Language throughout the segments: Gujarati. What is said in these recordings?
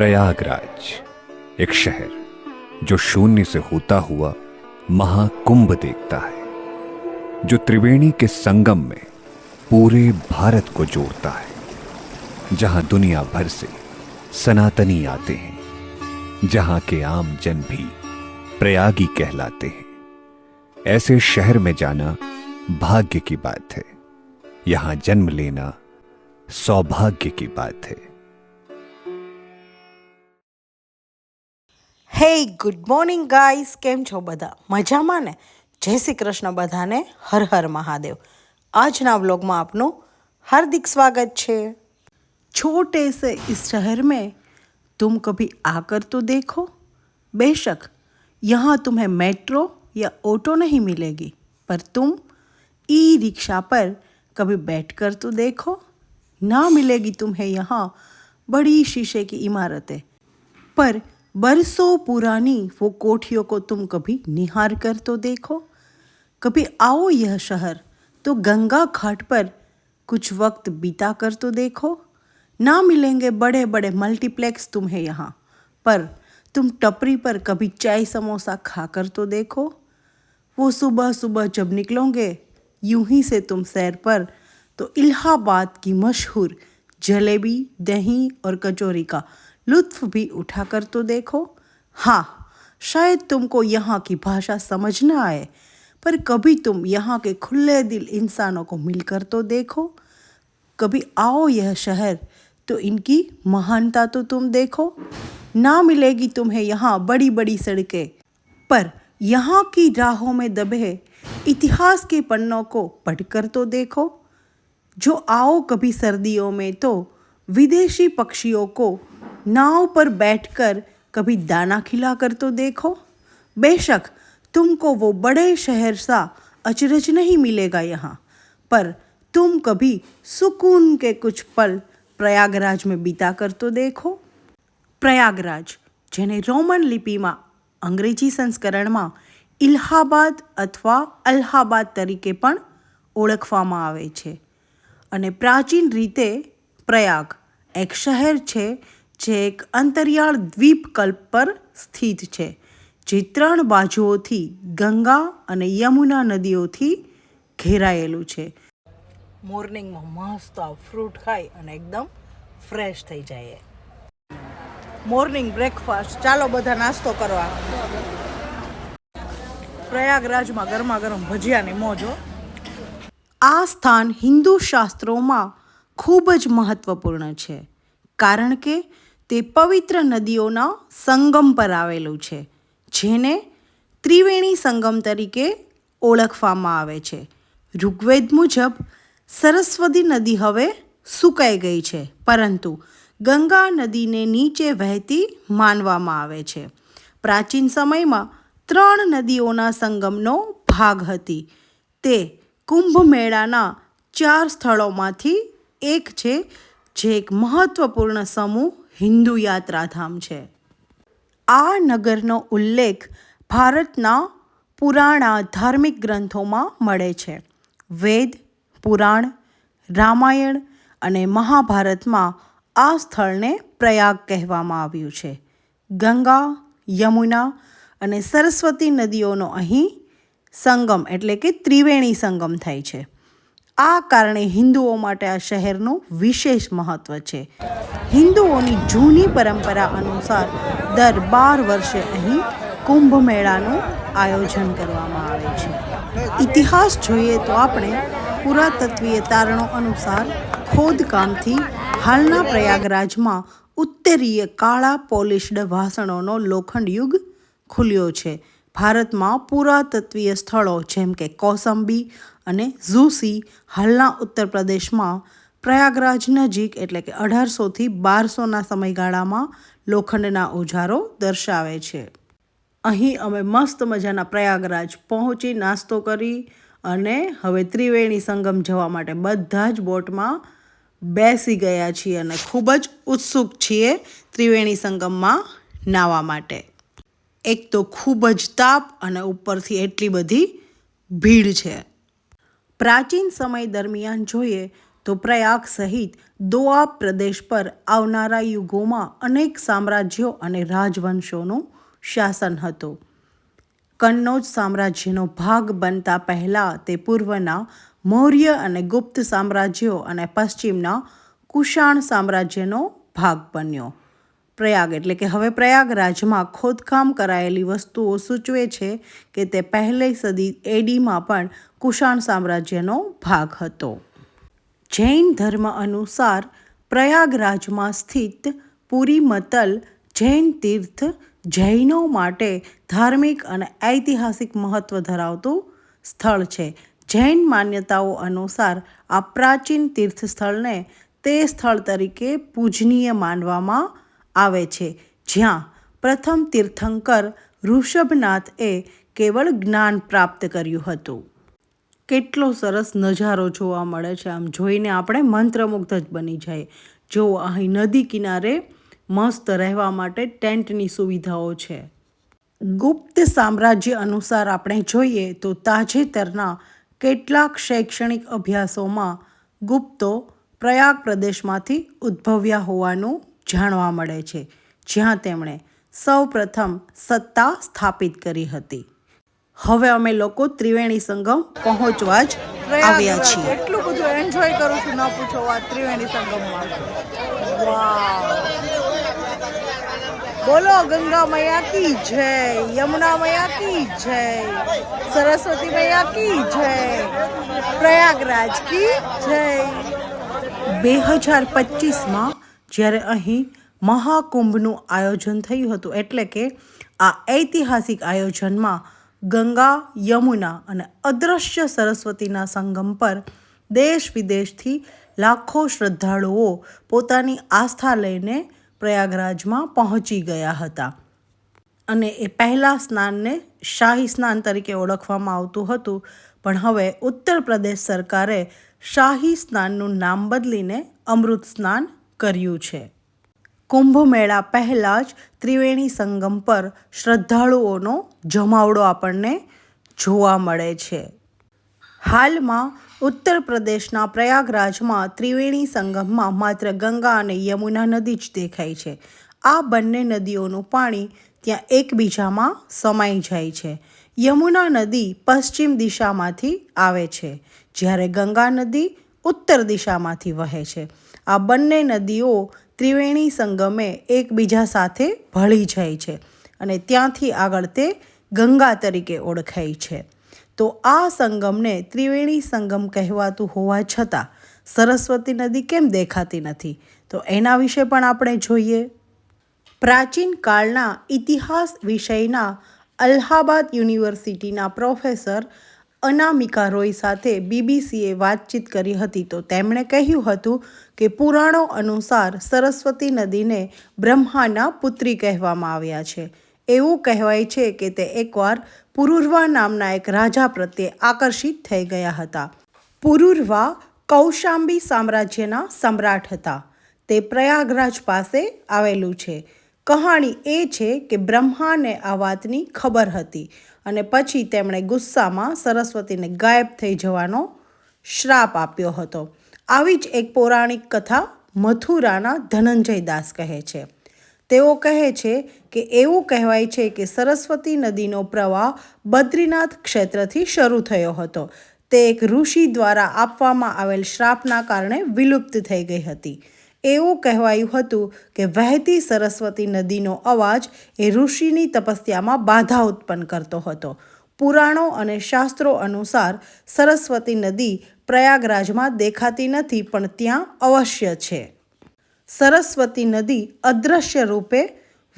प्रयागराज, एक शहर जो शून्य से होता हुआ महाकुंभ देखता है, जो त्रिवेणी के संगम में पूरे भारत को जोड़ता है, जहाँ दुनिया भर से सनातनी आते हैं, जहाँ के आम जन भी प्रयागी कहलाते हैं। ऐसे शहर में जाना भाग्य की बात है, यहाँ जन्म लेना सौभाग्य की बात है। હે ગુડ મોર્નિંગ ગાઈસ કેમ છો બધા મજામાં ને જય શ્રી કૃષ્ણ બધાને હર હર મહાદેવ આજના વ્લોગમાં આપનું હાર્દિક સ્વાગત છે छोटे से इस शहर में तुम कभी आकर तो देखो बेशक यहाँ तुम्हें मेट्रो या ऑटो नहीं मिलेगी पर तुम ई रिक्शा पर कभी बैठकर तो देखो ना मिलेगी तुम्हें यहाँ बड़ी शीशे की इमारतें पर बरसों पुरानी वो कोठियों को तुम कभी निहार कर तो देखो। कभी आओ यह शहर तो गंगा घाट पर कुछ वक्त बिता कर तो देखो। ना मिलेंगे बड़े बड़े मल्टीप्लेक्स तुम्हें यहाँ, पर तुम टपरी पर कभी चाय समोसा खा कर तो देखो। वो सुबह सुबह जब निकलोगे, यूँ ही से तुम सैर पर तो इलाहाबाद की मशहूर जलेबी, दही और कचौरी का लुत्फ भी उठाकर तो देखो। हाँ शायद तुमको यहाँ की भाषा समझ न आए, पर कभी तुम यहाँ के खुले दिल इंसानों को मिलकर तो देखो। कभी आओ यह शहर तो इनकी महानता तो तुम देखो। ना मिलेगी तुम्हें यहाँ बड़ी बड़ी सड़कें, पर यहाँ की राहों में दबे इतिहास के पन्नों को पढ़कर तो देखो। जो आओ कभी सर्दियों में तो विदेशी पक्षियों को नाव पर बैठकर कभी दाना खिलाकर तो देखो बेशक तुमको वो बड़े शहर सा अचरज नहीं मिलेगा यहाँ पर तुम कभी सुकून के कुछ पल प्रयागराज में बिता कर तो देखो પ્રયાગરાજ જેને રોમન લિપિમાં અંગ્રેજી સંસ્કરણમાં ઇલ્હાબાદ અથવા અલ્હાબાદ તરીકે પણ ઓળખવામાં આવે છે અને પ્રાચીન રીતે પ્રયાગ એક શહેર છે જે એક અંતરિયાળ દ્વીપકલ્પ પર સ્થિત છે જે ત્રણ બાજુઓથી ગંગા અને યમુના નદીઓથી ઘેરાયેલું છે. મોર્નિંગમાં મસ્ત ફ્રૂટ ખાઈ અને એકદમ ફ્રેશ થઈ જાય મોર્નિંગ બ્રેકફાસ્ટ. ચાલો બધા નાસ્તો કરવા. પ્રયાગરાજમાં ગરમા ગરમ ભજીયાની મોજો આ સ્થાન હિન્દુ શાસ્ત્રોમાં ખૂબ જ મહત્વપૂર્ણ છે કારણ કે તે પવિત્ર નદીઓના સંગમ પર આવેલું છે, જેને ત્રિવેણી સંગમ તરીકે ઓળખવામાં આવે છે. ઋગ્વેદ મુજબ, સરસ્વતી નદી હવે સુકાઈ ગઈ છે, પરંતુ ગંગા નદીને નીચે વહેતી માનવામાં આવે છે. પ્રાચીન સમયમાં ત્રણ નદીઓના સંગમનો ભાગ હતી. તે કુંભ મેળાના ચાર સ્થળોમાંથી એક છે, જે એક મહત્વપૂર્ણ સમૂહ હિન્દુ યાત્રાધામ છે. આ નગરનો ઉલ્લેખ ભારતના પુરાણા ધાર્મિક ગ્રંથોમાં મળે છે. વેદ, પુરાણ, રામાયણ અને મહાભારતમાં આ સ્થળને પ્રયાગ કહેવામાં આવ્યું છે. ગંગા, યમુના અને સરસ્વતી નદીઓનો અહીં સંગમ એટલે કે ત્રિવેણી સંગમ થાય છે. આ કારણે હિન્દુઓ માટે આ શહેરનું વિશેષ મહત્ત્વ છે. હિન્દુઓની જૂની પરંપરા અનુસાર દર બાર વર્ષે અહીં કુંભ મેળાનું આયોજન કરવામાં આવે છે. ઇતિહાસ જોઈએ તો આપણે પુરાતત્વીય તારણો અનુસાર ખોદકામથી હાલના પ્રયાગરાજમાં ઉત્તરીય કાળા પોલિશ્ડ વાસણોનો લોખંડ યુગ ખુલ્યો છે. ભારતમાં પુરાતત્વીય સ્થળો જેમ કે કૌસંબી અને ઝુસી હાલના ઉત્તર પ્રદેશમાં પ્રયાગરાજ નજીક એટલે કે અઢારસોથી બારસોના સમયગાળામાં લોખંડના ઓજારો દર્શાવે છે. અહીં અમે મસ્ત મજાના પ્રયાગરાજ પહોંચી નાસ્તો કરી અને હવે ત્રિવેણી સંગમ જવા માટે બધા જ બોટમાં બેસી ગયા છીએ અને ખૂબ જ ઉત્સુક છીએ ત્રિવેણી સંગમમાં નાવા માટે. એક તો ખૂબ જ તાપ અને ઉપરથી એટલી બધી ભીડ છે. પ્રાચીન સમય દરમિયાન જોઈએ તો પ્રયાગ સહિત દોઆબ પ્રદેશ પર આવનારા યુગોમાં અનેક સામ્રાજ્યો અને રાજવંશોનું શાસન હતું. કન્નૌજ સામ્રાજ્યનો ભાગ બનતા પહેલાં તે પૂર્વના મૌર્ય અને ગુપ્ત સામ્રાજ્યો અને પશ્ચિમના કુષાણ સામ્રાજ્યનો ભાગ બન્યો. પ્રયાગ, એટલે કે હવે પ્રયાગરાજમાં ખોદકામ કરાયેલી વસ્તુઓ સૂચવે છે કે તે પહેલી સદી એડીમાં પણ કુષાણ સામ્રાજ્યનો ભાગ હતો. જૈન ધર્મ અનુસાર પ્રયાગરાજમાં સ્થિત પુરી મતલ જૈન તીર્થ જૈનો માટે ધાર્મિક અને ઐતિહાસિક મહત્વ ધરાવતું સ્થળ છે. જૈન માન્યતાઓ અનુસાર આ પ્રાચીન તીર્થ સ્થળને તે સ્થળ તરીકે પૂજનીય માનવામાં આવે છે. જ્યાં પ્રથમ તીર્થંકર ઋષભનાથએ કેવળ જ્ઞાન પ્રાપ્ત કર્યું હતું. કેટલો સરસ નજારો જોવા મળે છે. આમ જોઈને આપણે મંત્રમુગ્ધ જ બની જાય. જો અહીં નદી કિનારે મસ્ત રહેવા માટે ટેન્ટની સુવિધાઓ છે. ગુપ્ત સામ્રાજ્ય અનુસાર આપણે જોઈએ તો તાજેતરના કેટલાક શૈક્ષણિક અભ્યાસોમાં ગુપ્તો પ્રયાગ પ્રદેશમાંથી ઉદ્ભવ્યા હોવાનું જાણવા મળે છે જ્યાં તેમણે સૌપ્રથમ સત્તા સ્થાપિત કરી હતી. હવે અમે લોકો ત્રિવેણી સંગમ પહોંચવા જ આવ્યા છીએ. એટલું બધું એન્જોય કરું છું ન પૂછો વાત ત્રિવેણી સંગમમાં. બોલો ગંગા મૈયા કી જય યમુના મૈયા કી જય સરસ્વતી મૈયા કી જય પ્રયાગરાજ કી જય. બે હજાર પચીસમાં જ્યારે અહીં મહાકુંભનું આયોજન થયું હતું. એટલે કે આ ઐતિહાસિક આયોજનમાં ગંગા, યમુના અને અદૃશ્ય સરસ્વતીના સંગમ પર દેશ વિદેશથી લાખો શ્રદ્ધાળુઓ પોતાની આસ્થા લઈને પ્રયાગરાજમાં પહોંચી ગયા હતા. અને એ પહેલાં સ્નાનને શાહી સ્નાન તરીકે ઓળખવામાં આવતું હતું. પણ હવે ઉત્તર પ્રદેશ સરકારે શાહી સ્નાનનું નામ બદલીને અમૃત સ્નાન કર્યું છે. કુંભમેળા પહેલાં જ ત્રિવેણી સંગમ પર શ્રદ્ધાળુઓનો જમાવડો આપણને જોવા મળે છે. હાલમાં ઉત્તર પ્રદેશના પ્રયાગરાજમાં ત્રિવેણી સંગમમાં માત્ર ગંગા અને યમુના નદી જ દેખાય છે. આ બંને નદીઓનું પાણી ત્યાં એકબીજામાં સમાઈ જાય છે. યમુના નદી પશ્ચિમ દિશામાંથી આવે છે, જ્યારે ગંગા નદી ઉત્તર દિશામાંથી વહે છે. આ બંને નદીઓ ત્રિવેણી સંગમે એકબીજા સાથે ભળી જાય છે અને ત્યાંથી આગળ તે ગંગા તરીકે ઓળખાય છે. તો આ સંગમને ત્રિવેણી સંગમ કહેવાતું હોવા છતાં સરસ્વતી નદી કેમ દેખાતી નથી? તો એના વિશે પણ આપણે જોઈએ. પ્રાચીન કાળના ઇતિહાસ વિષયના અલ્હાબાદ યુનિવર્સિટીના પ્રોફેસર અનામિકા રોય સાથે બીબીસીએ વાતચીત કરી હતી તો તેમણે કહ્યું હતું કે પુરાણો અનુસાર સરસ્વતી નદીને બ્રહ્માના પુત્રી કહેવામાં આવ્યા છે. એવું કહેવાય છે કે તે એકવાર પુરુર્વા નામના એક રાજા પ્રત્યે આકર્ષિત થઈ ગયા હતા. પુરુર્વા કૌશાંબી સામ્રાજ્યના સમ્રાટ હતા. તે પ્રયાગરાજ પાસે આવેલું છે. કહાણી એ છે કે બ્રહ્માને આ વાતની ખબર હતી અને પછી તેમણે ગુસ્સામાં સરસ્વતીને ગાયબ થઈ જવાનો શ્રાપ આપ્યો હતો. આવી જ એક પૌરાણિક કથા મથુરાના ધનંજય દાસ કહે છે. તેઓ કહે છે કે એવું કહેવાય છે કે સરસ્વતી નદીનો પ્રવાહ બદ્રીનાથ ક્ષેત્રથી શરૂ થયો હતો. તે એક ઋષિ દ્વારા આપવામાં આવેલ શ્રાપના કારણે વિલુપ્ત થઈ ગઈ હતી. એવું કહેવાયું હતું કે વહેતી સરસ્વતી નદીનો અવાજ એ ઋષિની તપસ્યામાં બાધા ઉત્પન્ન કરતો હતો. પુરાણો અને શાસ્ત્રો અનુસાર સરસ્વતી નદી પ્રયાગરાજમાં દેખાતી નથી, પણ ત્યાં અવશ્ય છે. સરસ્વતી નદી અદૃશ્ય રૂપે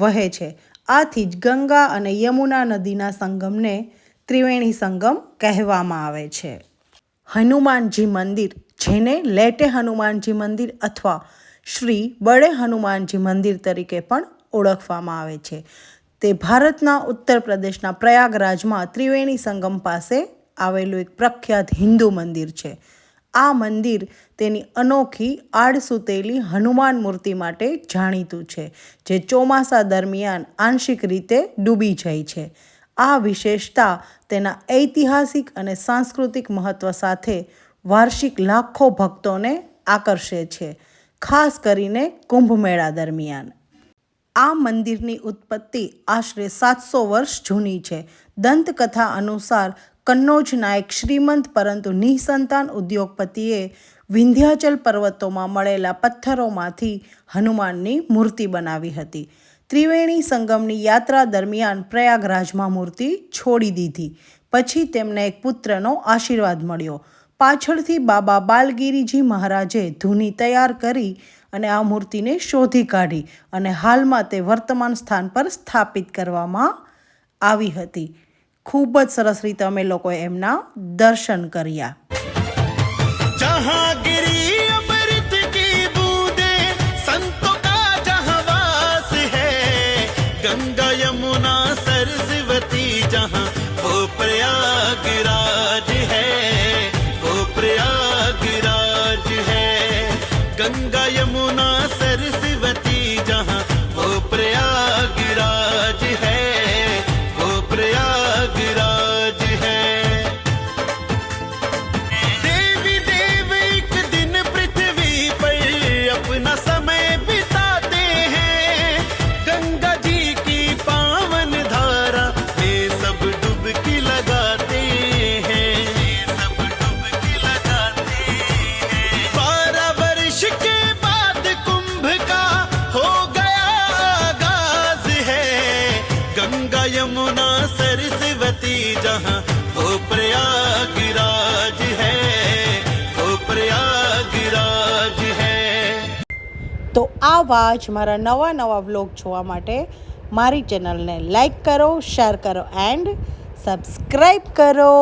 વહે છે. આથી જ ગંગા અને યમુના નદીના સંગમને ત્રિવેણી સંગમ કહેવામાં આવે છે. હનુમાનજી મંદિર, જેને લેટે હનુમાનજી મંદિર અથવા શ્રી બળે હનુમાનજી મંદિર તરીકે પણ ઓળખવામાં આવે છે. તે ભારતના ઉત્તર પ્રદેશના પ્રયાગરાજમાં ત્રિવેણી સંગમ પાસે આવેલું એક પ્રખ્યાત હિન્દુ મંદિર છે. આ મંદિર તેની અનોખી, આડસૂતેલી હનુમાન મૂર્તિ માટે જાણીતું છે, જે ચોમાસા દરમિયાન આંશિક રીતે ડૂબી જાય છે. આ વિશેષતા તેના ઐતિહાસિક અને સાંસ્કૃતિક મહત્ત્વ સાથે વાર્ષિક લાખો ભક્તોને આકર્ષે છે. ખાસ કરીને કુંભ મેળા દરમિયાન. આ મંદિરની ઉત્પત્તિ આશરે સાતસો વર્ષ જૂની છે. દંતકથા અનુસાર કન્નોજ નાયક શ્રીમંત પરંતુ નિસંતાન ઉદ્યોગપતિએ વિંધ્યાચલ પર્વતોમાં મળેલા પથ્થરોમાંથી હનુમાનની મૂર્તિ બનાવી હતી. ત્રિવેણી સંગમની યાત્રા દરમિયાન પ્રયાગરાજમાં મૂર્તિ છોડી દીધી. પછી તેમને એક પુત્રનો આશીર્વાદ મળ્યો. પાછળથી બાબા બાલગીરીજી મહારાજે ધૂની તૈયાર કરી અને આ મૂર્તિને શોધી કાઢી અને હાલમાં તે વર્તમાન સ્થાન પર સ્થાપિત કરવામાં આવી હતી. ખૂબ જ સરસ રીતે અમે લોકોએ એમના દર્શન કર્યા. जहाँ यमुना सरस्वती जहाँ वो प्रयागराज है वो प्रयागराज है તો આવા જ મારા નવા નવા વ્લોગ જોવા માટે મારી ચેનલને લાઈક કરો શેર કરો એન્ડ સબસ્ક્રાઈબ કરો